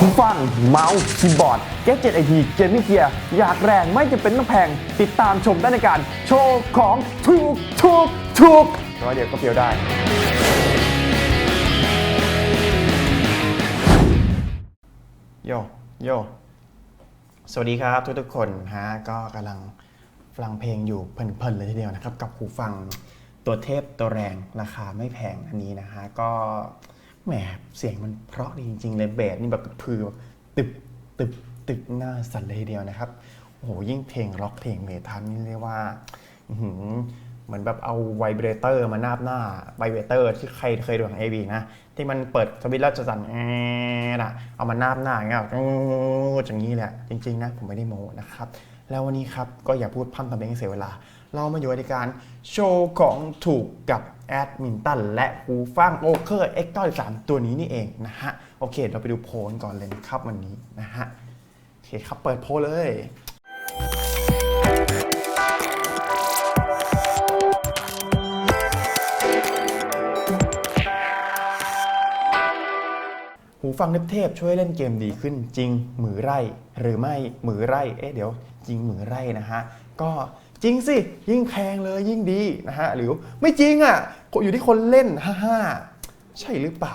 หูฟังเมาส์คีย์บอร์ดแกจ็ตไอทีเกมมิ่งเกียร์อยากแรงไม่จำเป็นต้องแพง ติดตามชมได้ในการโชว์ของถูกถูกถูกร้อยเดียวก็เพียวได้ โย โย สวัสดีครับทุกทุกๆคนฮะก็กำลังฟังเพลงอยู่เพลินๆเลยทีเดียวนะครับ กับหูฟังตัวเทพตัวแรงราคาไม่แพงอันนี้นะฮะก็ แหมเสียงมันเพราะดีจริง ๆ เลยเบสนี่แบบคือตึบตึบตึบหน้าสั่นเลยเดียวนะครับโอ้โหยิ่งเพลงร็อกเพลงเมทัลนี่เรียกว่าหืเหมือนแบบเอาไวเบรเตอร์มานาบหน้าไวเบรเตอร์ที่ใครเคยดูของ AV นะ ที่มันเปิดสวิตช์แล้วจะสั่นแอดอะเอามานาบหน้าอย่างเงี้ยแบบอย่างนี้แหละจริง ๆ นะ ผมไม่ได้โม้นะครับ แล้ววันนี้ครับก็อย่าพูดพร่ำทำเพลงให้เสียเวลา เรามาอยู่ในการโชว์ของถูกกับแอดมินตันและหูฟังโอเคอร์ X93 ตัวนี้นี่เองนะฮะ โอเค เราไปดูโพลก่อนเลยครับวันนี้นะฮะ โอเคครับเปิดโพลเลยหูฟังเทพช่วยเล่นเกมดีขึ้นจริง หมือไร่หรือไม่หมือไร่ เอ๊ะเดี๋ยว จริงหมือไร่นะฮะก็จริงสิยิ่งแพงเลยยิ่งดีนะฮะหรือไม่จริงอะอยู่ที่คนเล่นฮ่าใช่หรือเปล่า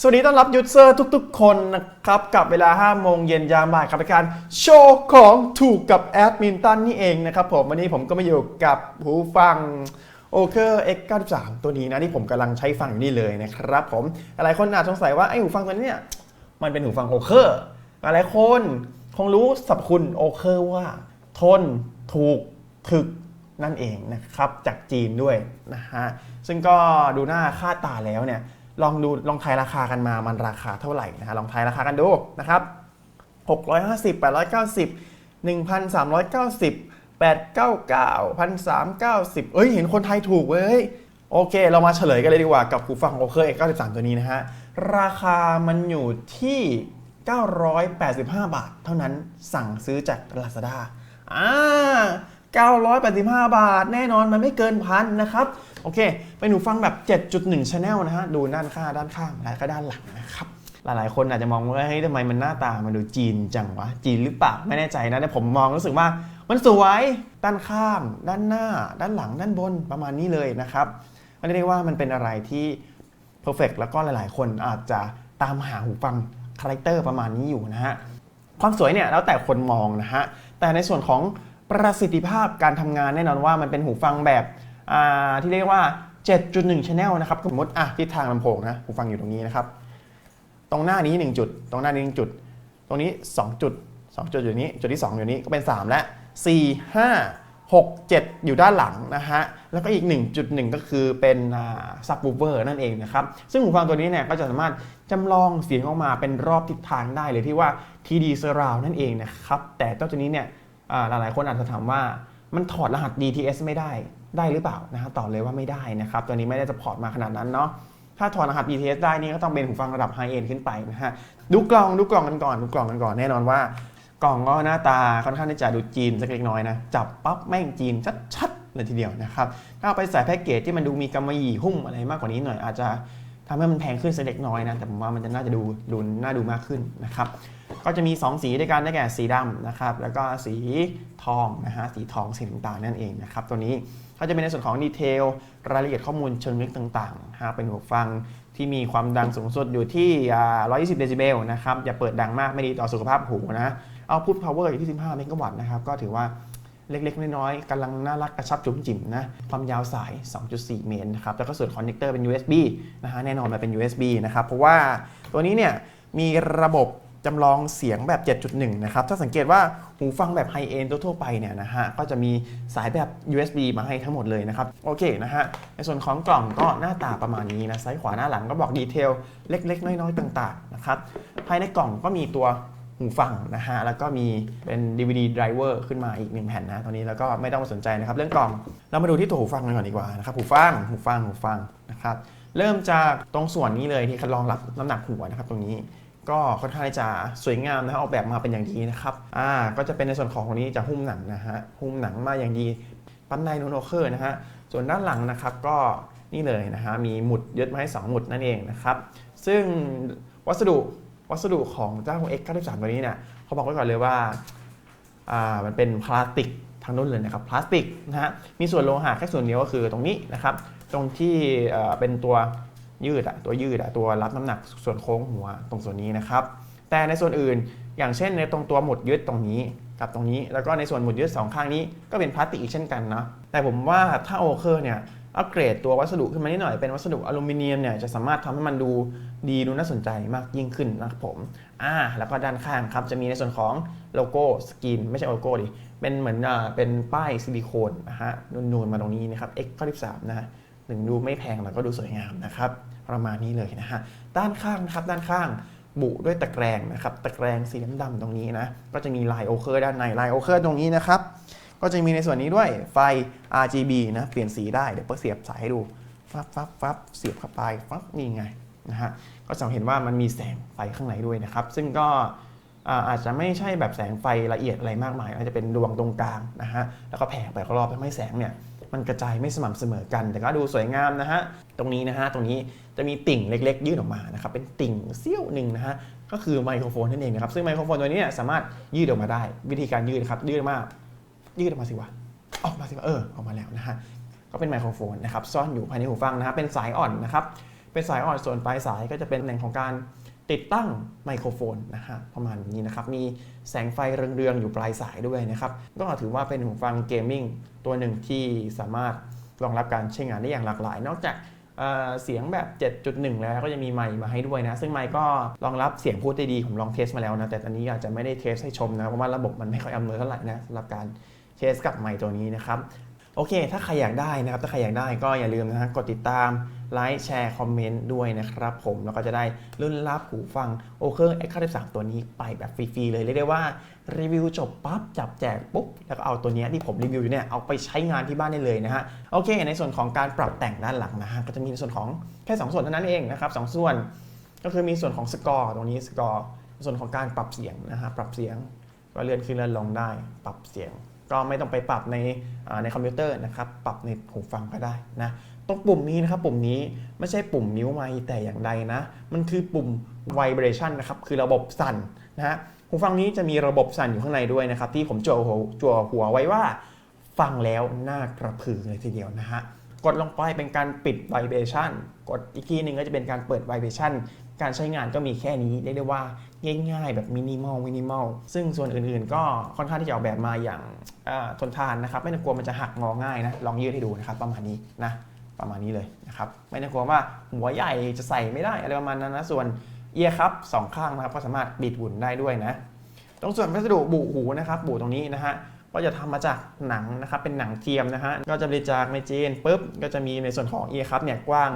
สวัสดีต้อนรับยูเซอร์ทุกๆ คนนะครับ กับเวลา 5 โมงเย็นยามบ่ายกับรายการโชว์ของถูกกับแอดมินตันนี่เองนะครับผมวันนี้ผมก็มาอยู่กับหูฟัง o k e r X93 ตัวนี้นะที่ผมกำลังใช้ฟังอยู่นี่เลยนะครับผมหลายคนอาจสงสัยว่าไอ้หูฟังตัวนี้เนี่ยมันเป็นหูฟังโอเคอร์หลายคน คงรู้สรรพคุณโอเคอร์ว่า ทน ถูก ถึกนั่นเองนะครับ จากจีนด้วยนะฮะ ซึ่งก็ดูหน้าค่าตาแล้วเนี่ย ลองดูลองทายราคากันมามันราคาเท่าไหร่นะฮะ ลองทายราคากันดูนะครับ 650 890 1,390 899 1,390เอ้ย เห็นคนไทยถูกเว้ย โอเค เรามาเฉลยกันเลยดีกว่ากับหูฟังโอเคเอร์ X93 ตัวนี้นะฮะ ราคามันอยู่ที่ 985 บาท เท่านั้นสั่งซื้อจาก Lazada อ่า985 บาท แน่นอนมันไม่เกินพันนะครับ โอเคเป็นหูฟังแบบ 7.1 Channel นะฮะ ดูด้านข้างด้านข้างและก็ด้านหลังนะครับหลาย ๆ คนอาจจะมองว่าเฮ้ยทำไมมันหน้าตามันดูจีนจังวะ จีนหรือเปล่าไม่แน่ใจนะ แต่ผมมองรู้สึกว่ามันสวยด้านข้าง ด้านหน้า ด้านหลัง ด้านบนประมาณนี้เลยนะครับมันเรียกว่ามันเป็นอะไรที่ perfect แล้วก็หลาย ๆ คนอาจจะตามหาหูฟัง คาแรคเตอร์ประมาณนี้อยู่นะฮะความสวยเนี่ยแล้วแต่คนมองนะฮะแต่ในส่วนของประสิทธิภาพการทำงานแน่นอนว่ามันเป็นหูฟังแบบที่เรียกว่า 7.1 Channel นะครับสมมติอะทิศทางลำโพงนะหูฟังอยู่ตรงนี้นะครับ ตรงหน้านี้ 1 จุด ตรงหน้านี้ 1 จุด ตรงนี้ 2 จุด 2 จุดอยู่นี้ จุดที่ 2 อยู่นี้ก็เป็น 3 และ 4 5 6 7 อยู่ด้านหลังนะฮะ แล้วก็อีก 1.1 ก็คือเป็นซับวูเวอร์นั่นเองนะครับ ซึ่งหูฟังตัวนี้เนี่ยก็จะสามารถจำลองเสียงออกมาเป็นรอบทิศทางได้เลยที่ว่า TD Surround นั่นเองนะครับ แต่เจ้าตัวนี้เนี่ยอ่าหลายๆคนอาจจะถามว่ามันถอดรหัส DTS ไม่ได้ได้หรือเปล่านะฮะตอบเลยว่าไม่ได้นะครับ ตัวนี้ไม่ได้จะพอร์ตมาขนาดนั้นเนาะถ้าถอดรหัส BTS ได้นี่ก็ต้องเป็นหูฟังระดับไฮเอ็นขึ้นไปนะฮะ ดูกล่องดูกล่องกันก่อน ดูกล่องกันก่อนแน่นอนว่า กล่องก็หน้าตาค่อนข้างที่จะดูจีนสักเล็กน้อยนะจับปั๊บแม่งจีนชัดๆเลยทีเดียวนะครับถ้าเอาไปใส่แพ็กเกจที่มันดูมีกำมะหยี่หุ้มอะไรมากกว่านี้หน่อยอาจจะทำให้มันแพงขึ้นสักเล็กน้อยนะแต่ผมว่ามันจะน่าจะดูดูน่าดูมากขึ้นนะครับก็จะมี 2 สีด้วยกันได้แก่สีดำนะครับแล้วก็สีทองนะฮะสีทองสีน้ำตาลนั่นเองนะครับตัวนี้ก็จะเป็นในส่วนของดีเทลรายละเอียดข้อมูลเชิงลึกต่างๆนะฮะเป็นหูฟังที่มีความดังสูงสุดอยู่ที่ 120 เดซิเบลนะครับอย่าเปิดดังมากไม่ดีต่อสุขภาพหูนะ เอาพุทพาวเวอร์อยู่ที่ 15 เมกะวัตต์นะครับ ก็ถือว่าเล็กๆ น้อยๆกำลังน่ารักกระชับจุ๋มจิ๋มนะ ความยาวสาย 2.4 เมตรนะครับ แล้วก็ส่วนคอนเนคเตอร์เป็น USB นะฮะ แน่นอนมันเป็น USB นะครับ เพราะว่าตัวนี้เนี่ยมีระบบจำลองเสียงแบบ 7.1 นะครับ ถ้าสังเกตว่าหูฟังแบบไฮเอนทั่วๆไปเนี่ยนะฮะ ก็จะมีสายแบบ USB มาให้ทั้งหมดเลยนะครับ โอเคนะฮะ ในส่วนของกล่องก็หน้าตาประมาณนี้นะ ซ้ายขวาหน้าหลังก็บอกดีเทลเล็กๆ น้อยๆ ต่างๆ นะครับ ภายในกล่องก็มีตัว หูฟังนะฮะ แล้วก็มีเป็น DVD driver ขึ้นมาอีกหนึ่งแผ่นนะตอนนี้แล้วก็ไม่ต้องมาสนใจนะครับ เรื่องกล่องเรามาดูที่ตัวหูฟังกันก่อนดีกว่านะครับหูฟังหูฟังหูฟังนะครับเริ่มจากตรงส่วนนี้เลยที่รองรับน้ำหนักหัวนะครับตรงนี้ก็ค่อนข้างจะสวยงามนะครับออกแบบมาเป็นอย่างดีนะครับอ่าก็จะเป็นในส่วนของตรงนี้จะหุ้มหนังนะฮะหุ้มหนังมาอย่างดีปั้นในโนโนเคอร์นะฮะส่วนด้านหลังนะครับก็นี่เลยนะฮะมีหมุดยึดมาให้ 2 หมุดนั่นเองนะครับซึ่งวัสดุ วัสดุของเจ้า X93 ตัวนี้เนี่ยเขาบอกไว้ก่อนเลยว่าอ่ามันเป็นพลาสติกทั้งนุ่นเลยนะครับพลาสติกนะฮะมีส่วนโลหะแค่ส่วนเดียวก็คือตรงนี้นะครับ ตรงที่เป็นตัวยืดอะตัวยืดอะตัวรับน้ำหนักส่วนโค้งหัวตรงส่วนนี้นะครับ แต่ในส่วนอื่นอย่างเช่นในตรงตัวหมุดยึดตรงนี้กับตรงนี้ แล้วก็ในส่วนหมุดยึดสองข้างนี้ก็เป็นพลาสติกอีกเช่นกันเนาะแต่ผมว่าถ้าโอเคอร์เนี่ย อัปเกรดตัววัสดุขึ้นมานิดหน่อยเป็นวัสดุอลูมิเนียมเนี่ยจะสามารถทำให้มันดูดีดูน่าสนใจมากยิ่งขึ้นนะครับผมอ่าแล้วก็ด้านข้างครับจะมีในส่วนของโลโก้สกรีนไม่ใช่โลโก้ดิเป็นเหมือนอ่าเป็นป้ายซิลิโคนนะฮะนูนๆมาตรงนี้นะครับ X93 นะฮะหนึ่งดูไม่แพงแล้วก็ดูสวยงามนะครับประมาณนี้เลยนะฮะด้านข้างนะครับด้านข้างบุด้วยตะแกรงนะครับตะแกรงสีดำๆตรงนี้นะก็จะมีลายโอเคอร์ด้านในลายโอเคอร์ตรงนี้นะครับ ก็จะมีในส่วนนี้ด้วยไฟ RGB นะเปลี่ยนสีได้เดี๋ยวเปิดเสียบสายให้ดูฟับฟับฟับเสียบเข้าไปฟับนี่ไงนะฮะก็จะเห็นว่ามันมีแสงไฟข้างในด้วยนะครับ ซึ่งก็อาจจะไม่ใช่แบบแสงไฟละเอียดอะไรมากมาย อาจจะเป็นดวงตรงกลางนะฮะแล้วก็แผ่ไปรอบๆทำให้แสงเนี่ยมันกระจายไม่สม่ำเสมอกัน แต่ก็ดูสวยงามนะฮะตรงนี้นะฮะตรงนี้จะมีติ่งเล็กๆ ยื่นออกมานะครับเป็นติ่งเสี้ยวหนึ่งนะฮะก็คือไมโครโฟนนั่นเองนะครับซึ่งไมโครโฟนตัวนี้เนี่ยสามารถยืดออกมาได้ วิธีการยืดครับยืดมาก ยืดออกมาสิวะออกมาสิวะเออออกมาแล้วนะฮะก็เป็นไมโครโฟนนะครับซ่อนอยู่ภายในหูฟังนะฮะเป็นสายอ่อนนะครับเป็นสายอ่อนส่วนปลายสายก็จะเป็นตำแหน่งของการติดตั้งไมโครโฟนนะฮะประมาณนี้นะครับมีแสงไฟเรืองๆอยู่ปลายสายด้วยนะครับก็ถือว่าเป็นหูฟังเกมมิ่งตัวหนึ่งที่สามารถรองรับการใช้งานได้อย่างหลากหลาย นอกจากเเสียงแบบ 7.1 แล้วก็จะมีไมค์มาให้ด้วยนะ ซึ่งไมค์ก็รองรับเสียงพูดได้ดี ผมลองเทสมาแล้วนะ แต่ตอนนี้อาจจะไม่ได้เทสให้ชมนะ เพราะว่าระบบมันไม่ค่อยอำนวยเท่าไหร่นะสำหรับการ เทสกับไมค์ตัวนี้นะครับ โอเค ถ้าใครอยากได้นะครับ ถ้าใครอยากได้ก็อย่าลืมนะฮะกดติดตามไลค์แชร์คอมเมนต์ด้วยนะครับผมแล้วก็จะได้รุ่นรับหูฟังโอเคอร์ X93 ตัวนี้ไปแบบฟรี ๆ เลย เรียกได้ว่า รีวิวจบปั๊บ จับแจกปุ๊บ แล้วก็เอาตัวนี้ที่ผมรีวิวอยู่เนี่ย เอาไปใช้งานที่บ้านได้เลยนะฮะ โอเค ในส่วนของการปรับแต่งด้านหลังนะฮะ ก็จะมีในส่วนของแค่ 2 ส่วนเท่านั้นเองนะครับสองส่วนก็คือมีส่วนของสกอร์ตรงนี้สกอร์ส่วนของการปรับเสียงนะฮะปรับเสียงก็เลื่อนขึ้นเลื่อนลงได้ ปรับเสียง ก็ไม่ต้องไปปรับในในคอมพิวเตอร์นะครับปรับในหูฟังก็ได้นะตรงปุ่มนี้นะครับปุ่มนี้ไม่ใช่ปุ่มนิ้วไม้แต่อย่างใดนะ มันคือปุ่ม vibration นะครับคือระบบสั่นนะฮะหูฟังนี้จะมีระบบสั่นอยู่ข้างในด้วยนะครับ ที่ผมจั่วหัวจั่วหัวไว้ว่าฟังแล้วน่ากระพือเลยทีเดียวนะฮะกดลงไปเป็นการปิด vibration กดอีกทีหนึ่งก็จะเป็นการเปิด vibration การใช้งานก็มีแค่นี้เรียกได้ว่าง่ายๆ แบบมินิมอลมินิมอลซึ่งส่วนอื่นๆ ก็ค่อนข้างที่จะออกแบบมาอย่างทนทานนะครับ ไม่ต้องกลัวมันจะหักงอง่ายนะ ลองยืดให้ดูนะครับ ประมาณนี้นะ ประมาณนี้เลยนะครับ ไม่ต้องกลัวว่าหัวใหญ่จะใส่ไม่ได้อะไรประมาณนั้นนะ ส่วนเอียครับสองข้างนะครับก็สามารถบิดหมุนได้ด้วยนะ ตรงส่วนวัสดุบุหูนะครับบุตรงนี้นะฮะ ก็จะทำมาจากหนังนะครับเป็นหนังเทียมนะฮะก็จะบริจาคในจีนปุ๊บก็จะมีในส่วนของเอียร์ครับเนี่ยกว้าง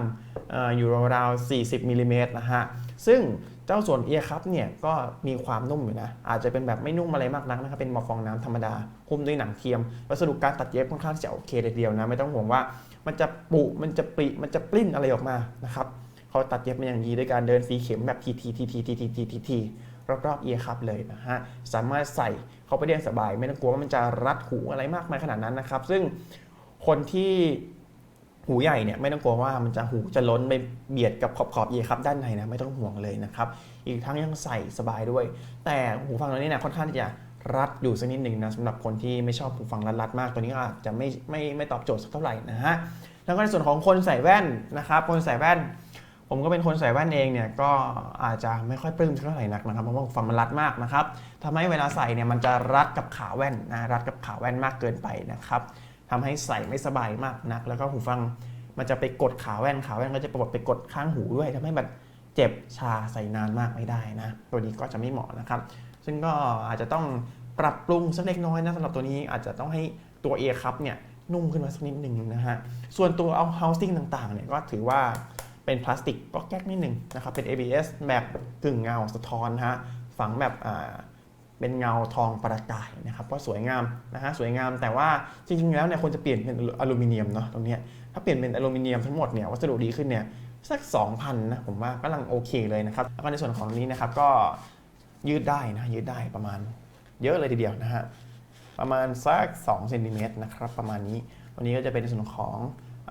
ออยู่ราวๆ40มิลลิเมตรนะฮะซึ่งเจ้าส่วนเอียครับเนี่ยก็มีความนุ่มอยู่นะอาจจะเป็นแบบไม่นุ่มอะไรมากนักนะครับเป็นหมอฟองน้ำธรรมดาหุ้มด้วยหนังเทียม วัสดุการตัดเย็บค่อนข้างที่จะโอเคเลยเดียวนะไม่ต้องห่วงว่ามันจะปุมันจะปริมันจะปลิ้นอะไรออกมานะครับเขาตัดเย็บมาอย่างดีด้วยการเดินสีเข็มแบบทีทีทีทีทีทีทีทีที รอบๆเอียร์คับเลยนะฮะสามารถใส่เข้าไปได้สบาย ไม่ต้องกลัวว่ามันจะรัดหูอะไรมากมายขนาดนั้นนะครับ ซึ่งคนที่หูใหญ่เนี่ยไม่ต้องกลัวว่ามันจะหูจะล้นไปเบียดกับขอบขอบๆเอียร์คับด้านในนะไม่ต้องห่วงเลยนะครับ อีกทั้งยังใส่สบายด้วย แต่หูฟังตัวนี้เนี่ยค่อนข้างที่จะรัดอยู่สักนิดหนึ่งนะสำหรับคนที่ไม่ชอบหูฟังรัดๆมากตัวนี้อาจจะไม่ไม่ไม่ตอบโจทย์สักเท่าไหร่นะฮะแล้วก็ในส่วนของคนใส่แว่นนะครับคนใส่แว่น ผมก็เป็นคนใส่แว่นเองเนี่ยก็อาจจะไม่ค่อยปลื้มเท่าไหร่นักนะครับเพราะว่าฟังมันรัดมากนะครับทำให้เวลาใส่เนี่ยมันจะรัดกับขาแว่นนะรัดกับขาแว่นมากเกินไปนะครับทำให้ใส่ไม่สบายมากนัก แล้วก็หูฟังมันจะไปกดขาแว่นขาแว่นก็จะปวดไปกดข้างหูด้วยทำให้แบบเจ็บชาใส่นานมากไม่ได้นะ ตัวนี้ก็จะไม่เหมาะนะครับ ซึ่งก็อาจจะต้องปรับปรุงสักเล็กน้อยนะสำหรับตัวนี้อาจจะต้องให้ตัวเอคับเนี่ยนุ่มขึ้นมาสักนิดหนึ่งนะฮะส่วนตัวเอา housing ต่างๆเนี่ยก็ถือว่า เป็นพลาสติกก็แก๊กนิดหนึ่งนะครับ เป็น ABS แบบกึ่งเงาสะท้อนฮะฝังแบบเป็นเงาทองประกายนะครับก็สวยงามนะฮะสวยงามแต่ว่าจริงๆแล้วเนี่ยควรจะเปลี่ยนเป็นอลูมิเนียมเนาะตรงเนี้ยถ้าเปลี่ยนเป็นอลูมิเนียมทั้งหมดเนี่ยวัสดุดีขึ้นเนี่ยสัก 2,000นะผมว่ากำลังโอเคเลยนะครับแล้วก็ในส่วนของนี้นะครับก็ยืดได้นะยืดได้ประมาณเยอะเลยทีเดียวนะฮะประมาณสัก2เซนติเมตรนะครับประมาณนี้วันนี้ก็จะเป็นในส่วนของ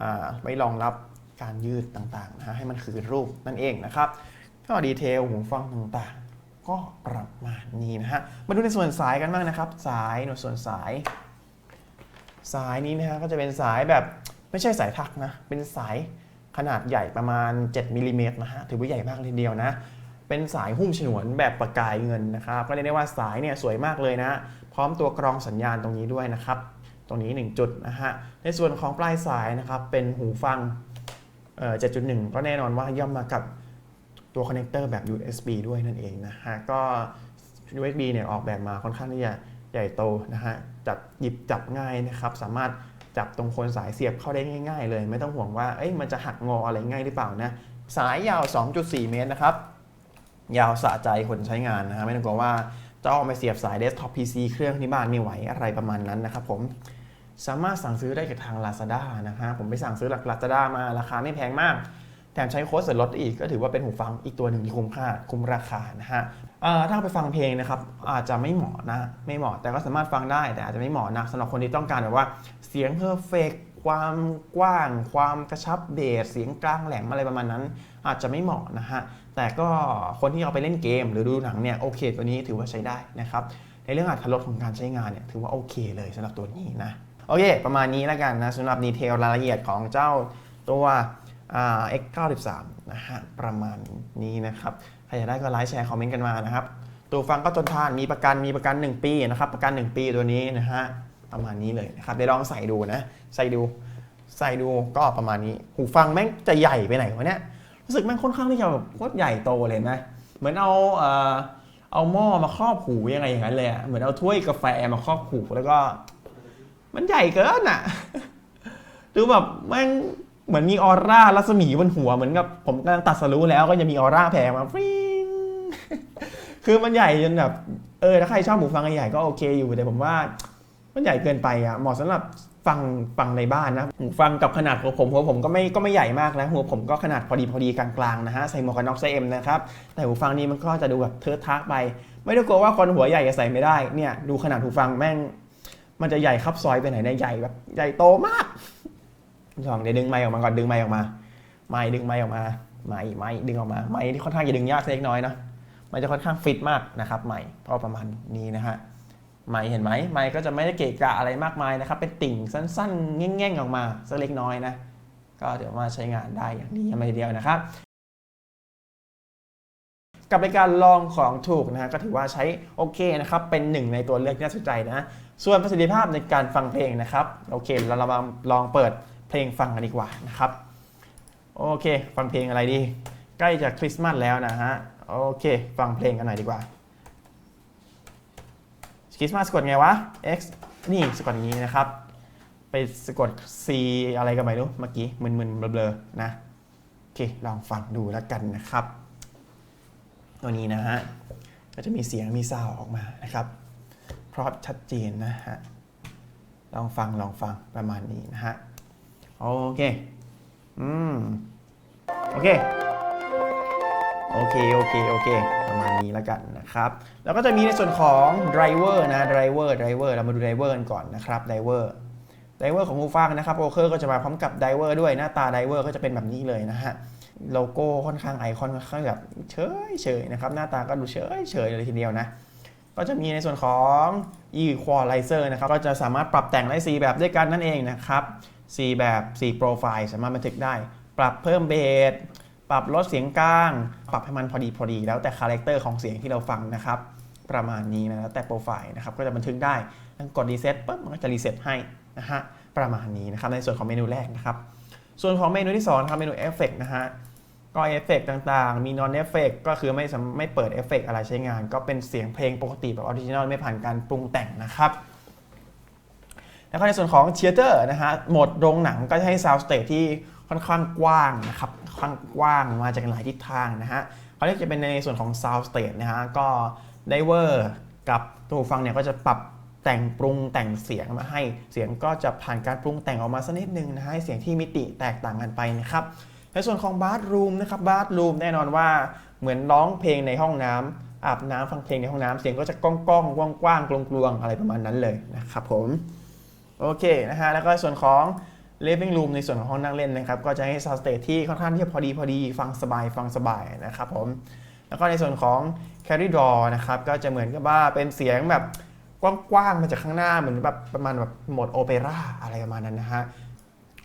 อไว้รองรับ การยืดต่างๆนะฮะให้มันคือรูปนั่นเองนะครับ ก็ดีเทลหูฟังต่างๆ ก็ประมาณนี้นะฮะมาดูในส่วนสายกันบ้างนะครับ สายในส่วนสาย สายนี้นะฮะก็จะเป็นสายแบบไม่ใช่สายถักนะเป็นสายขนาดใหญ่ประมาณ 7มิลลิเมตรนะฮะถือว่าใหญ่มากเลยทีเดียวนะ เป็นสายหุ้มฉนวนแบบประกายเงินนะครับก็เรียกได้ว่าสายเนี่ยสวยมากเลยนะ พร้อมตัวกรองสัญญาณตรงนี้ด้วยนะครับ ตรงนี้ 1 จุดนะฮะในส่วนของปลายสายนะครับเป็นหูฟัง 7.1 ก็แน่นอนว่าย่อมมากับตัวคอนเนคเตอร์แบบ USB ด้วยนั่นเองนะฮะ ก็ USB เนี่ยออกแบบมาค่อนข้างที่จะใหญ่โตนะฮะ จับหยิบจับง่ายนะครับ สามารถจับตรงโคนสายเสียบเข้าได้ง่าย ๆ เลย ไม่ต้องห่วงว่าเอ้ยมันจะหักงออะไรง่ายหรือเปล่านะ สายยาว 2.4 เมตรนะครับ ยาวสะใจคนใช้งานนะฮะ ไม่ต้องกลัวว่าจะเอาไปเสียบสายเดสก์ท็อป PC เครื่องที่บ้านไม่ไหวอะไรประมาณนั้นนะครับผม สามารถสั่งซื้อได้จากทาง Lazada นะฮะผมไปสั่งซื้อหลัก Lazada มาราคาไม่แพงมาก แถมใช้โค้ดส่วนลดอีกก็ถือว่าเป็นหูฟังอีกตัวหนึ่งที่คุ้มค่าคุ้มราคานะฮะถ้าไปฟังเพลงนะครับอาจจะไม่เหมาะนะไม่เหมาะแต่ก็สามารถฟังได้แต่อาจจะไม่เหมาะนะสำหรับคนที่ต้องการแบบว่าเสียงเพอร์เฟกความกว้าง ความกระชับเบสเสียงกลางแหลมอะไรประมาณนั้น อาจจะไม่เหมาะนะฮะแต่ก็คนที่เอาไปเล่นเกม หรือดูหนังเนี่ยโอเคตัวนี้ถือว่าใช้ได้นะครับในเรื่องอัตรถรสของการใช้งานเนี่ยถือว่าโอเคเลยสำหรับตัวนี้นะ โอเค ประมาณนี้แล้วกันนะสำหรับดีเทลรายละเอียดของเจ้าตัวอ่า X93 นะฮะประมาณนี้นะครับใครอยากได้ก็ไลค์แชร์คอมเมนต์กันมานะครับ ตัวฟังก็ทนทานมีประกันมีประกัน 1 ปีนะครับประกัน 1 ปีตัวนี้นะฮะประมาณนี้เลยนะครับได้ลองใส่ดูนะใส่ดูใส่ดูก็ประมาณนี้ หูฟังแม่งจะใหญ่ไปไหนวะเนี่ยรู้สึกแม่งค่อนข้างที่จะแบบโคตรใหญ่โตเลยนะเหมือนเอาเอ่อเอาหม้อมาครอบหูยังไงอย่างนั้นเลยอะเหมือนเอาถ้วยกาแฟมาครอบหูแล้วก็ มันใหญ่เกินอะดูแบบแม่งเหมือนมีออร่ารัศมีบนหัวเหมือนกับผมกำลังตัดสรู้แล้วก็จะมีออร่าแผ่มาฟิงคือมันใหญ่จนแบบเออถ้าใครชอบหูฟังใหญ่ๆก็โอเคอยู่แต่ผมว่า มันใหญ่เกินไปอะเหมาะสำหรับฟังฟังในบ้านนะหูฟังกับขนาดของผมหัวผมก็ไม่ก็ไม่ใหญ่มากนะหัวผมก็ขนาดพอดีพอดีกลางๆนะฮะใส่หมวกกันน็อกไซเอ็มนะครับแต่หูฟังนี้มันก็จะดูแบบเทิร์ทักไป ไม่ต้องกลัวว่าคนหัวใหญ่จะใส่ไม่ได้เนี่ยดูขนาดหูฟังแม่ง มันจะใหญ่ครับซอยไปไหนได้ใหญ่แบบใหญ่โตมากลองเดี๋ยวดึงไมค์ออกมาก่อนดึงไมค์ออกมาไมค์ดึงไมค์ออกมาไมค์ไมค์ดึงออกมาไมค์ที่ค่อนข้างจะดึงยากเล็กน้อยเนาะมันจะค่อนข้างฟิตมากนะครับไมค์ก็ประมาณนี้นะฮะไมค์เห็นไหมไมค์ก็จะไม่ได้เกะกะอะไรมากมายนะครับ เป็นติ่งสั้นๆ แง่งๆออกมาสักเล็กน้อยนะก็เดี๋ยวมาใช้งานได้อย่างดีไม่เดียวนะครับ กับในการลองของถูกนะฮะก็ถือว่าใช้โอเคนะครับเป็นหนึ่งในตัวเลือกที่น่าสนใจนะ ส่วนประสิทธิภาพในการฟังเพลงนะครับ โอเค เราเรามาลองเปิดเพลงฟังกันดีกว่านะครับ โอเค ฟังเพลงอะไรดี ใกล้จะคริสต์มาสแล้วนะฮะ โอเค ฟังเพลงกันหน่อยดีกว่า คริสต์มาสสะกดไงวะ X นี่สะกดอย่างนี้นะครับ ไปสะกด C อะไรกันไม่รู้เมื่อกี้ มึนๆ เบลอๆ นะ โอเค ลองฟังดูแล้วกันนะครับ ตัวนี้นะฮะ ก็จะมีเสียงมีซาวออกมานะครับ พราะชัดเจนนะฮะ ลองฟังลองฟังประมาณนี้นะฮะ โอเค อืม โอเค โอเค โอเค โอเค ประมาณนี้แล้วกันนะครับ แล้วก็จะมีในส่วนของไดรเวอร์นะไดรเวอร์ไดรเวอร์เรามาดูไดรเวอร์กันก่อนนะครับไดรเวอร์ไดรเวอร์ของหูฟังนะครับโอเคก็จะมาพร้อมกับไดรเวอร์ด้วยหน้าตาไดรเวอร์ก็จะเป็นแบบนี้เลยนะฮะโลโก้ค่อนข้างไอคอนค่อนข้างแบบเฉยเฉยนะครับ หน้าตาก็ดูเฉยเฉยเลยทีเดียวนะ ก็จะมีในส่วนของ Equalizer นะครับ ก็จะสามารถปรับแต่งได้ 4 แบบด้วยกันนั่นเองนะครับ 4 แบบ 4 โปรไฟล์สามารถบันทึกได้ ปรับเพิ่มเบส ปรับลดเสียงกลาง ปรับให้มันพอดีพอดี แล้วแต่คาแรคเตอร์ของเสียงที่เราฟังนะครับ ประมาณนี้นะ แล้วแต่โปรไฟล์นะครับ ก็จะบันทึกได้กดรีเซ็ตปุ๊บ มันก็จะรีเซ็ตให้นะฮะ ประมาณนี้นะครับ ในส่วนของเมนูแรกนะครับ ส่วนของเมนูที่2นะครับ เมนูเอฟเฟกนะฮะ ก็เอฟเฟกต่างๆ มีนอนเอฟเฟกก็คือไม่ไม่เปิดเอฟเฟกอะไรใช้งาน ก็เป็นเสียงเพลงปกติแบบออริจินอลไม่ผ่านการปรุงแต่งนะครับแล้วก็ในส่วนของเทเตอร์นะฮะโหมดโรงหนังก็จะให้ซาว d ์สเต e ที่ค่อนข้างกว้างนะครับค่อนข้างกว้างมาจากหลายทิศทางนะฮะเขาเรียกจะเป็นในส่วนของซาว d ์สเต e นะฮะก็ไดเวอร์กับตัวหูฟังเนี่ยก็จะปรับแต่งปรุงแต่งเสียงมาให้เสียงก็จะผ่านการปรุงแต่งออกมาสักนิดนึงนะฮะให้เสียงที่มิติแตกต่างกันไปนะครับ ในส่วนของบาร์รูมนะครับบาร์รูมแน่นอนว่าเหมือนร้องเพลงในห้องน้ำอาบน้ำฟังเพลงในห้องน้ำเสียงก็จะก้องก้องกว้างกว้างกลวงกลวงๆอะไรประมาณนั้นเลยนะครับผมโอเคนะฮะแล้วก็ส่วนของ living room ในส่วนของห้องนั่งเล่นนะครับก็จะให้ sound state ที่ค่อนข้างที่จะพอดีพอดีฟังสบายฟังสบายนะครับผมแล้วก็ในส่วนของ carry draw นะครับก็จะเหมือนกับว่าเป็นเสียงแบบกว้างๆมาจากข้างหน้าเหมือนแบบประมาณแบบโหมดโอเปร่าอะไรประมาณนั้นนะฮะ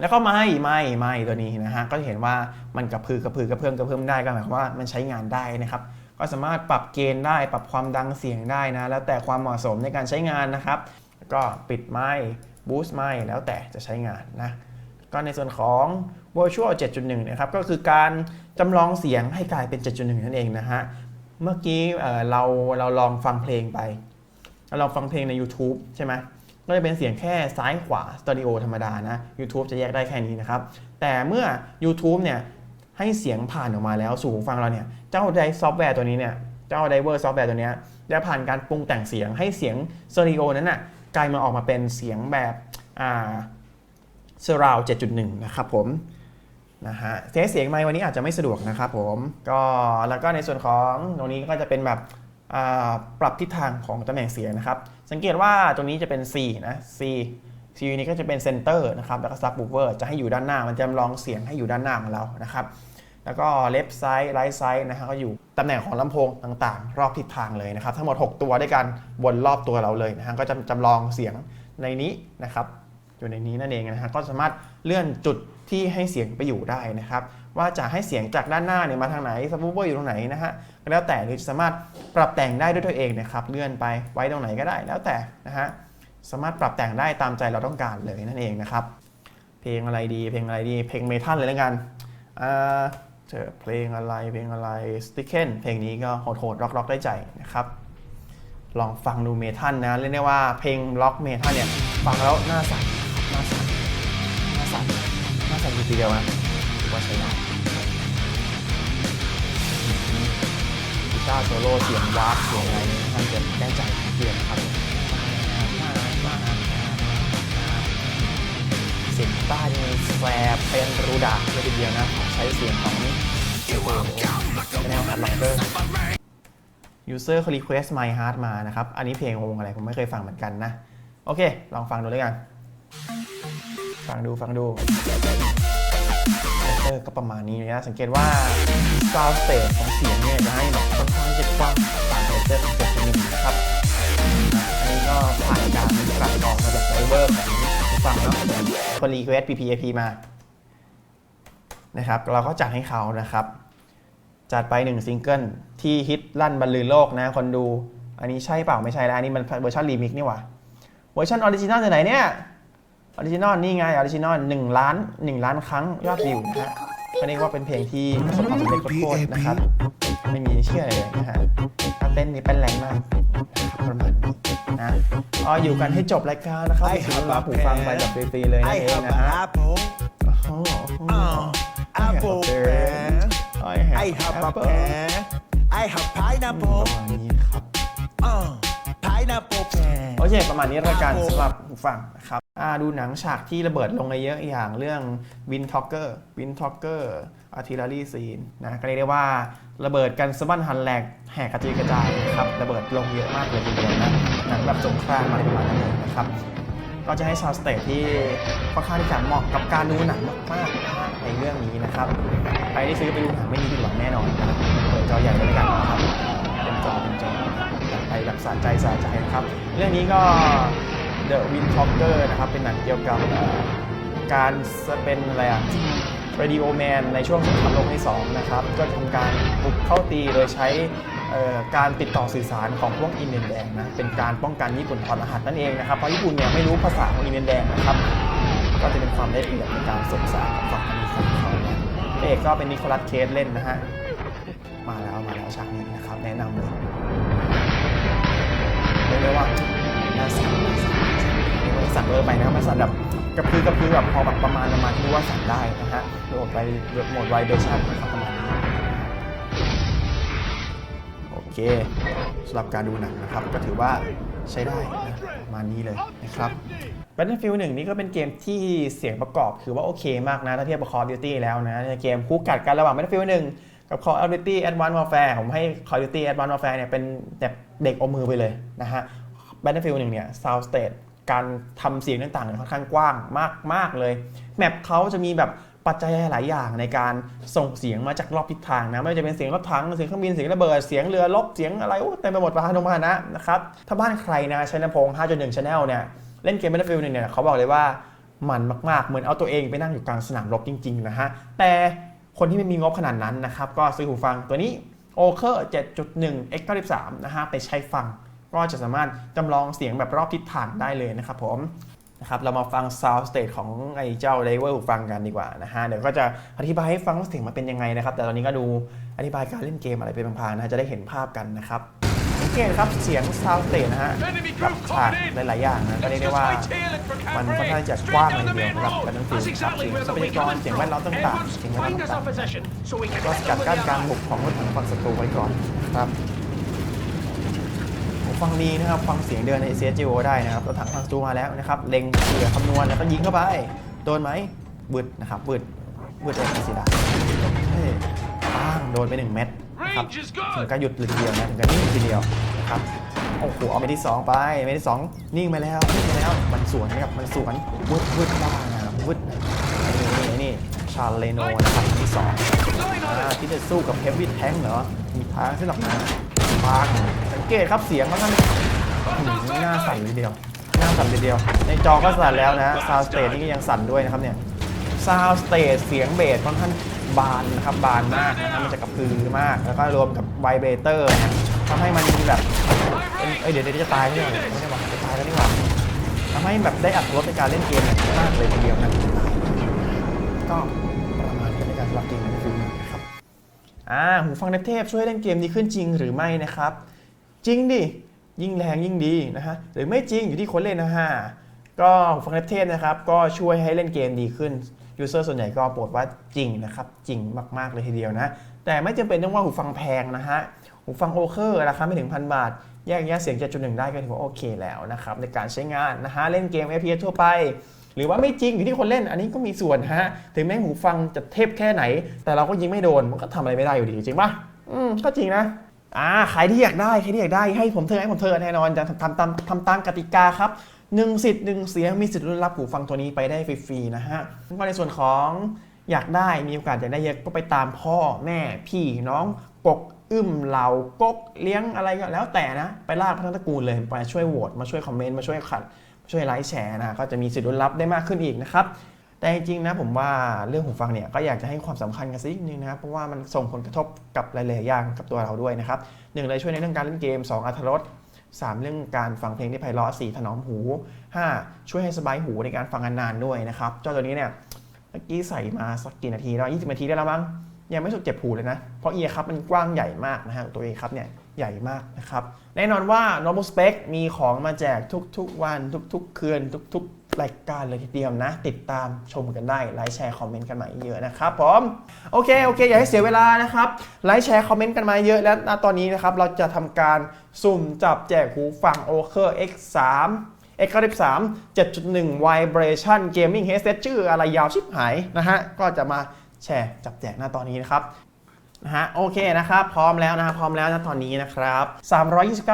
แล้วก็ไม่ไม่ไม่ตัวนี้นะฮะก็จะเห็นว่ามันกระพือกระพือกระเพื่อมกระเพื่อมได้ก็หมายความว่ามันใช้งานได้นะครับ ก็สามารถปรับเกณฑ์ได้ปรับความดังเสียงได้นะ แล้วแต่ความเหมาะสมในการใช้งานนะครับ ก็ปิดไม้บูสต์ไม้แล้วแต่จะใช้งานนะก็ในส่วนของ Virtual 7.1 นะครับ ก็คือการจำลองเสียงให้กลายเป็น 7.1 นั่นเองนะฮะ เมื่อกี้เอ่อเราเราลองฟังเพลงไป เราลองฟังเพลงใน YouTube ใช่ไหม ก็จะเป็นเสียงแค่ซ้ายขวาสตูดิโอธรรมดานะ YouTube จะแยกได้แค่นี้นะครับ แต่เมื่อ YouTube เนี่ยให้เสียงผ่านออกมาแล้วสู่หูฟังเราเนี่ย เจ้าไดซอฟต์แวร์ตัวนี้เนี่ย เจ้าไดเวอร์ซอฟต์แวร์ตัวนี้จะผ่านการปรุงแต่งเสียงให้เสียงสตูดิโอนั้นน่ะกลายมาออกมาเป็นเสียงแบบอ่า Surround 7.1 นะครับผมนะฮะเทสเสียงไมค์วันนี้อาจจะไม่สะดวกนะครับผมก็แล้วก็ในส่วนของตรงนี้ก็จะเป็นแบบปรับทิศทางของตำแหน่งเสียงนะครับ สังเกตว่าตรงนี้จะเป็น C นะ C C นี้ก็จะเป็นเซนเตอร์นะครับ แล้วก็ซับ w ูเวอร์จะให้อยู่ด้านหน้า มันจะจำลองเสียงให้อยู่ด้านหน้าของเรานะครับ แล้วก็เลฟไซด์ไ i ท์ไซด์นะฮะก็อยู่ตำแหน่งของลำโพงต่างๆ รอบทิศทางเลยนะครับ ทั้งหมด 6 ตัวด้วยกันวนรอบตัวเราเลยนะฮะก็จะจำลองเสียงในนี้นะครับ อยู่ในนี้นั่นเองนะฮะก็สามารถเลื่อนจุดที่ให้เสียงไปอยู่ได้นะครับ ว่าจะให้เสียงจากด้านหน้าเนี่ยมาทางไหนซับวูเวอร์อยู่ตรงไหนนะฮะก็แล้วแต่หรือสามารถปรับแต่งได้ด้วยตัวเองนะครับเลื่อนไปไว้ตรงไหนก็ได้แล้วแต่นะฮะสามารถปรับแต่งได้ตามใจเราต้องการเลยนั่นเองนะครับ เพลงอะไรดี เพลงอะไรดี เพลงเมทัลเลยแล้วกันอ่าเจอเพลงอะไรเพลงอะไรสติ c เ e n เพลงนี้ก็โหดๆร็อกๆได้ใจนะครับลองฟังดูเมทัลนะเรียกได้ว่าเพลงล็อกเมทัลเนี่ยฟังแล้วน้าสั่นน้าสั่นน้าสั่นน้าสั่นทีเดียวนะถือว่าใช้ได้าร์โซโล่เสียงวาร์ปเสียงอะไรนี่ท่านจะได้ใจเดียวนครับเสียงกีตาร์ยังแสบเป็นรูดาเลยทีเดียวนะใช้เสียงของโอ้โหแนวฮัดล็อกเกอร์ user เขา request my heart มานะครับ อันนี้เพลงวงอะไรผมไม่เคยฟังเหมือนกันนะ โอเค ลองฟังดูด้วยกัน ฟังดูฟังดู เออก็ประมาณนี้เลยนะสังเกตว่า sound stage ของเสียงเนี่ยจะให้แบบค่อนข้างจะกว้างต่างจากเจอร์7.1นะครับอันนี้ก็ผ่านการกลั่นกรองมาจากไดเวอร์ของผู้ฟังเนาะคน request PPAP มานะครับเราก็จัดให้เขานะครับ จัดไปหนึ่งซิงเกิลที่ฮิตลั่นบรรลือโลกนะคนดู อันนี้ใช่เปล่าไม่ใช่แล้วอันนี้มันเวอร์ชันรีมิกนี่หว่าเวอร์ชันออริจินอลจากไหนเนี่ย ออริจินอลนี่ไงออริจินอลหนึ่งล้านหนึ่งล้านครั้งยอดวิวนะฮะก็เรียกว่าเป็นเพลงที่ประสบความสำเร็จโคตรๆนะครับ ไม่มีเชื่อเลยนะฮะถ้าเต้นนี่เป็นแรงมากนะครับประมาณนี้นะอ๋ออยู่กันให้จบรายการนะครับไปซื้อรับหูฟังไปแบบฟรีๆเลยนั่น I เอง have นะ an ฮะ apple. อ๋อ Uh, apple pen. I have I have a apple pen. I have ประ pineapple. มาณนี้นะครับ Uh, pineapple pen. โอเค ประมาณนี้รายการสำหรับผู้ฟังนะครับอ่าดูหนังฉากที่ระเบิดลงในเยอะอย่างเรื่อง Wind Talker Wind Talker Artillery Scene นะก็เรียกได้ว่าระเบิดกันสะบั้นหันแหลกแหกกระจุยกระจายนะครับระเบิดลงเยอะมากเลยทีเดียวนะหนังแบบสงครามอะไรประมาณนั้นเลยนะครับก็จะให้ซาวสเตทที่ค่อนข้างที่จะเหมาะกับการดูหนังมากๆนะฮะในเรื่องนี้นะครับใครที่ซื้อไปดูหนังไม่มีผิดหวังแน่นอนนะครับเปิดจอใหญ่ไปด้วยกันนะครับเป็น จอเป็นจอนะครับจัดไปแบบสะใจสะใจนะครับ เรื่องนี้ก็ The Wind Talker นะครับ เป็นหนังเกี่ยวกับการเป็นอะไรอะ Radio Man ในช่วงสงครามโลกที่สองนะครับ ก็ทำการบุกเข้าตีโดยใช้การติดต่อสื่อสารของพวกอินเดียนแดงนะ เป็นการป้องกันญี่ปุ่นถอดรหัสนั่นเองนะครับ เพราะญี่ปุ่นเนี่ยไม่รู้ภาษาของอินเดียนแดงนะครับ ก็จะเป็นความได้เปรียบในการสื่อสารกับฝั่งอเมริกันเขาเนี่ยพระเอกก็เป็นนิโคลัสเคสเล่นนะฮะ มาแล้วมาแล้วฉากนี้นะครับ แนะนำเลย เรียกว่าน่าสั่นน่าสั่นน่าสั่นไม่ว่าเลยไปนะครับมันสั่นแบบกระพือกระพือแบบพอแบบประมาณประมาณที่ว่าสั่นได้นะฮะโหมดไวโหมดไวเบชั่นนะครับประมาณนี้โอเคสำหรับการดูหนังนะครับ ก็ถือว่าใช้ได้นะประมาณนี้เลยนะครับ Battlefield 1 นี่ก็เป็นเกมที่เสียงประกอบคือว่าโอเคมากนะ ถ้าเทียบกับ Call of Duty แล้วนะในเกมคู่กัดกันระหว่าง Battlefield 1 กับ Call of Duty Advanced Warfare ผมให้ Call of Duty Advanced Warfare เนี่ยเป็นแบบเด็กอมมือไปเลยนะฮะ Battlefield 1เนี่ย Sound Stage การทำเสียงต่างๆค่อนข้างกว้างมากมากๆเลย แมปเขาจะมีแบบปัจจัยหลายอย่างในการส่งเสียงมาจากรอบทิศทางนะ ไม่ว่าจะเป็นเสียงรถถังเสียงเครื่องบินเสียงระเบิดเสียงเรือรบเสียงอะไรโอ้เต็มไปหมดพานุพาหนะนะครับถ้าบ้านใครนะใช้ลำโพง 5.1 Channel เนี่ยเล่นเกม Battlefield เนี่ยเขาบอกเลยว่ามันมากๆ เหมือนเอาตัวเองไปนั่งอยู่กลางสนามรบจริง ๆ นะฮะ แต่ คนที่ไม่มีงบขนาดนั้นนะครับ ก็ซื้อหูฟังตัวนี้ o k e r 7.1 x 93 นะฮะไปใช้ฟัง ก็จะสามารถจำลองเสียงแบบรอบทิศทางได้เลยนะครับผมนะครับเรามาฟัง sound state ของไอ้เจ้า l e v e l หูฟังกันดีกว่านะฮะเดี๋ยวก็จะอธิบายให้ฟังว่าเสียงมันเป็นยังไงนะครับ แต่ตอนนี้ก็ดูอธิบายการเล่นเกมอะไรไปบางๆนะฮะจะได้เห็นภาพกันนะครับสังเกตครับเสียง sound state นะฮะกับฉากหลายๆอย่างนะก็เรียกได้ว่ามันค่อนข้างจะกว้างเลยทีเดียวสำหรับ การนั่งฟิลครับเสียงทรัพยากรเสียงแวดล้อมต่างๆเสียงแวดล้อมต่างๆก็สกัดกั้นการบุกของรถถังฝั่งศัตรูไว้ก่อนครับผมฟังดีนะครับฟังเสียงเดินใน CSGO ได้นะครับรถถังฝั่งศัตรูมาแล้วนะครับเล็งเสือคำนวณแล้วก็ยิงเข้าไปโดนไหมบึดนะครับบึดบึดเองไม่เสียดายเฮ้ยป้างโดนไปหนึ่งเม็ดนะครับถึงกับหยุดเลยทีเดียวนะถึงกับนิ่งทีเดียวนะครับโอ้โหเอาเม็ดที่สองไปเม็ดที่สองนิ่งไปแล้วนิ่งไปแล้วมันสวนนะครับมันสวนบึดบึดบ้างนะครับบึดนี่นี่นี่ ชาเลโนนะครับที่สองที่จะสู้กับเฮฟวี่แทงเหรอ มีทางที่หรอกนะปางสังเกตครับเสียงมันท่านหน้าสั่นเลยเดียว หน้าสั่นเลยเดียว ในจอก็สั่นแล้วนะซาวสเตทนี่ก็ยังสั่นด้วยนะครับเนี่ยซาวสเตทเสียงเบสค่อนข้างบานนะครับบานมากนะครับมันจะกระพือมาก แล้วก็รวมกับไวเบเตอร์ทำให้มันแบบเอ้ยเดี๋ยวเดี๋ยวจะตายไม่ใช่เหรอไม่ได้บอกจะตายแล้วนี่หว่าทำให้แบบได้อัดรสในการเล่นเกมมากเลยทีเดียวนะก็ อ่าหูฟังเทพช่วยให้เล่นเกมดีขึ้นจริงหรือไม่นะครับ จริงดิ ยิ่งแรงยิ่งดีนะฮะ หรือไม่จริงอยู่ที่คนเล่นนะฮะ ก็หูฟังเทพนะครับ ก็ช่วยให้เล่นเกมดีขึ้น ยูเซอร์ส่วนใหญ่ก็โปรดว่าจริงนะครับ จริงมาก ๆ เลยทีเดียวนะ แต่ไม่จำเป็นต้องว่าหูฟังแพงนะฮะ หูฟังโอเคอร์ราคาไม่ถึงพันบาท แยกแยะเสียง7.1ได้ก็ถือว่าโอเคแล้วนะครับในการใช้งานนะฮะ เล่นเกม FPS ทั่วไป หรือว่าไม่จริงอยู่ที่คนเล่นอันนี้ก็มีส่วนฮะ ถึงแม้หูฟังจะเทพแค่ไหน แต่เราก็ยิงไม่โดนมันก็ทำอะไรไม่ได้อยู่ดีจริงปะอืมก็จริงนะอ่าใครที่อยากได้ใครที่อยากได้ให้ผมเธอให้ผมเธอแน่นอนจะทำตามทำตามกติกาครับหนึ่งสิทธิ์หนึ่งเสียงมีสิทธิ์รุ่นรับหูฟังตัวนี้ไปได้ฟรีๆนะฮะก็ในส่วนของอยากได้มีโอกาสอยากได้เยอะก็ไปตามพ่อแม่พี่น้องกกอึ้มเหล่ากกเลี้ยงอะไรก็แล้วแต่นะ ไปลากพัฒนตระกูลเลยมาช่วยโหวตมาช่วยคอมเมนต์มาช่วยขัด ช่วยไลค์แชร์นะก็จะมีสิทธิ์ลุ้นรับได้มากขึ้นอีกนะครับแต่จริงๆนะผมว่าเรื่องหูฟังเนี่ยก็อยากจะให้ความสำคัญกันสักนิดนึงนะครับเพราะว่ามันส่งผลกระทบกับหลายๆอย่างกับตัวเราด้วยนะครับหนึ่งเลยช่วยในเรื่องการเล่นเกม 2อัธรส3เรื่องการฟังเพลงที่ไพเราะ4ถนอมหู 5 ช่วยให้สบายหูในการฟังนานๆด้วยนะครับเจ้าตัวนี้เนี่ยเมื่อกี้ใส่มาสักกี่นาทีแล้ว20 นาทีได้แล้วมั้งยังไม่สุดเจ็บหูเลยนะเพราะเอียครับมันกว้างใหญ่มากนะฮะตัวเอครับเนี่ย ใหญ่มากนะครับ แน่นอนว่า Normal Spec มีของมาแจกทุกๆ วัน ทุกๆ คืน ทุกๆ รายการเลยทีเดียวนะ ติดตามชมกันได้ ไลค์แชร์คอมเมนต์กันมาเยอะนะครับผมโอเค โอเค อย่าให้เสียเวลานะครับ ไลค์แชร์คอมเมนต์กันมาเยอะ แล้วนะตอนนี้นะครับ เราจะทำการสุ่มจับแจกหูฟัง o k e r X3 X93 7.1 Vibration Gaming Headset ชื่ออะไรยาวชิบหายนะฮะก็จะมาแชร์จับแจกหน้าตอนนี้นะครับ นะฮะโอเคนะครับพร้อมแล้วนะฮะพร้อมแล้วนะตอนนี้นะครับ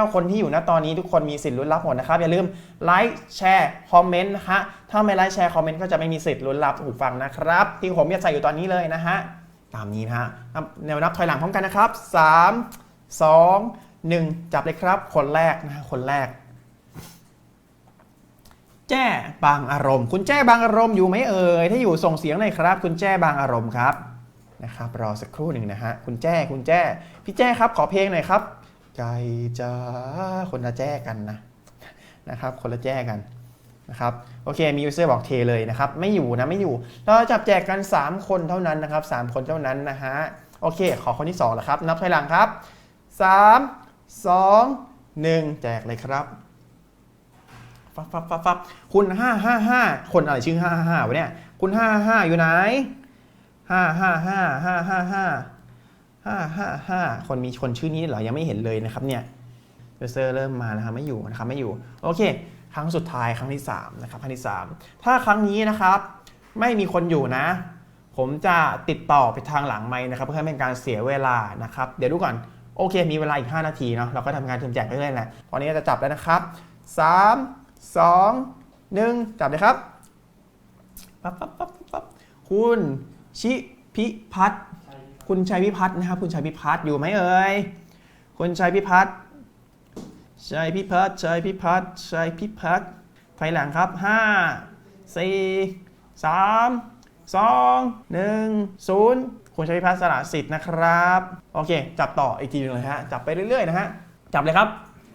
329 คนที่อยู่ณตอนนี้ทุกคนมีสิทธิ์ลุ้นรับหมดนะครับ อย่าลืมไลค์แชร์คอมเมนต์นะฮะถ้าไม่ไลค์แชร์คอมเมนต์ก็จะไม่มีสิทธิ์ลุ้นรับหูฟังนะครับ ที่ผมจะใส่อยู่ตอนนี้เลยนะฮะตามนี้นะฮะแนวนับถอยหลังพร้อมกันนะครับ 3 2 1 จับเลยครับ คนแรกนะฮะคนแรก แจ้บางอารมณ์ คุณแจ้บางอารมณ์อยู่ไหมเอ่ยถ้าอยู่ส่งเสียงหน่อยครับ คุณแจ้บางอารมณ์ครับ นะครับรอสักครู่หนึ่งนะฮะคุณแจ้คุณแจ้ พี่แจ้ครับขอเพลงหน่อยครับไก่จ้าคนละแจ้กันนะนะครับคนละแจ้กันนะครับโอเคมียูเซอร์บอกเทเลยนะครับไม่อยู่นะไม่อยู่ เราจับแจกกัน 3 คนเท่านั้นนะครับ 3 คนเท่านั้นนะฮะโอเค ขอคนที่2แล้วครับ นับถอยหลังครับ 3 2 1 แจกเลยครับฟับฟับฟับฟับคุณ 555 คนอะไรชื่อ 555วะเนี่ยคุณ 555 อยู่ไหน ห้าห้าห้าห้าห้าห้าห้าห้าห้าคนมีคนชื่อนี้เหรอยังไม่เห็นเลยนะครับเนี่ยยูเซอร์เริ่มมานะครับไม่อยู่นะครับไม่อยู่โอเค ครั้งสุดท้ายครั้งที่3นะครับครั้งที่ 3 ถ้าครั้งนี้นะครับ ไม่มีคนอยู่นะ ผมจะติดต่อไปทางหลังไม้นะครับ เพื่อให้เป็นการเสียเวลานะครับ เดี๋ยวดูก่อนโอเค มีเวลาอีก 5 นาทีเนาะเราก็ทำงานถึงแจกเรื่อยๆแหละตอนนี้จะจับแล้วนะครับ 3 2 1 จับเลยครับปั๊บปั๊บปั๊บปั๊บคุณ ชิพิพัฒน์คุณชัยพิพัฒน์นะครับ คุณชัยพิพัฒน์อยู่ไหมเอ่ยคุณชัยพิพัฒน์ชัยพิพัฒน์ชัยพิพัฒน์ชัยพิพัฒน์ถอยหลังครับ 5 4 3 2 1 0 คุณชัยพิพัฒน์สละสิทธิ์นะครับ โอเค จับต่ออีกทีหนึงเลยฮะ จับไปเรื่อยๆนะฮะ จับเลยครับ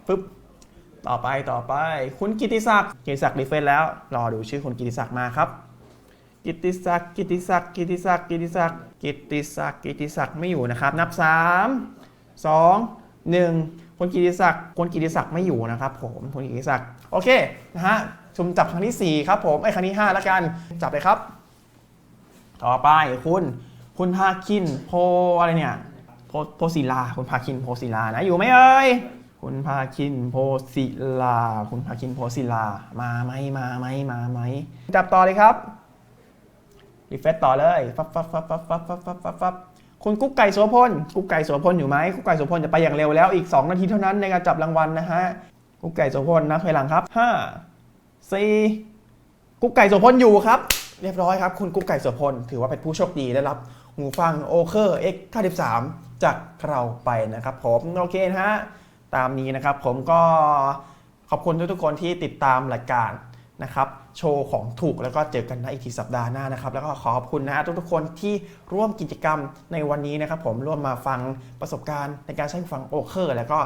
ปึ๊บต่อไปต่อไป คุณกิติศักดิ์กิติศักดิ์รีเฟรชแล้ว รอดูชื่อคุณกิติศักดิ์มาครับ กิติศักดิ์กิติศักดิ์กิติศักดิ์กิติศักดิ์กิติศักดิ์กิติศักดิ์ไม่อยู่นะครับ นับ 3 2 1 คนกิติศักดิ์คนกิติศักดิ์ไม่อยู่นะครับ ผมคนกิติศักดิ์โอเคนะฮะชุมจับครั้งที่ 4 ครับผมไอ้ครั้งที่5แล้วกันจับเลยครับ ต่อไปคุณ คุณพาคินโพอะไรเนี่ยโพโพศิลา คุณพาคินโพศิลานะอยู่ไหมเอ่ยคุณพาคินโพศิลา คุณพาคินโพศิลา มาไหมมาไหมมาไหมจับต่อเลยครับ รีเฟซต่อเลยฟับฟับฟับฟับฟับฟับฟับฟับฟับคุณกุ๊กไก่โสพลกุ๊กไก่โสพลอยู่ไหมกุ๊กไก่โสพลจะไปอย่างเร็วแล้วอีก 2 นาทีเท่านั้นในการจับรางวัลนะฮะกุ๊กไก่โสพลนับถอยหลังครับ 5 4 กุ๊กไก่โสพลอยู่ครับ เรียบร้อยครับ คุณกุ๊กไก่โสพลถือว่าเป็นผู้โชคดีได้รับหูฟังโอเคอร์ X 93จากเราไปนะครับผมโอเคนะฮะตามนี้นะครับผมก็ขอบคุณทุกๆคนที่ติดตามรายการ นะครับโชว์ของถูกแล้วก็เจอกันในอีกทีสัปดาห์หน้านะครับ แล้วก็ขอบคุณนะทุกๆคนที่ร่วมกิจกรรมในวันนี้นะครับ ผมร่วมมาฟังประสบการณ์ในการใช้หูฟังโอเคอร์แล้วก็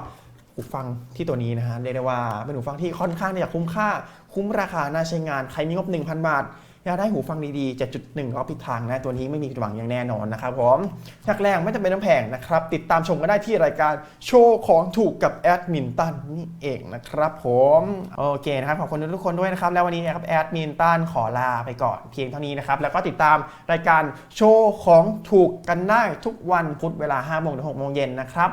หูฟังที่ตัวนี้นะฮะเรียกได้ว่าเป็นหูฟังที่ค่อนข้างที่จะคุ้มค่า คุ้มราคาน่าใช้งานใครมีงบ 1,000 บาท อยากได้หูฟังดีๆ 7.1ก็ผิทางนะ ตัวนี้ไม่มีผิดหวังอย่างแน่นอนนะครับผมชักแรงไม่จำเป็นต้องแพงนะครับ ติดตามชมก็ได้ที่รายการโชว์ของถูกกับแอดมินตันนี่เองนะครับผมโอเคนะครับขอบคุณทุกคนด้วยนะครับ แล้ววันนี้นะครับแอดมินตันขอลาไปก่อนเพียงเท่านี้นะครับ แล้วก็ติดตามรายการโชว์ของถูกกันได้ทุกวันพุธเวลา5โมงถึง6โมงเย็นนะครับ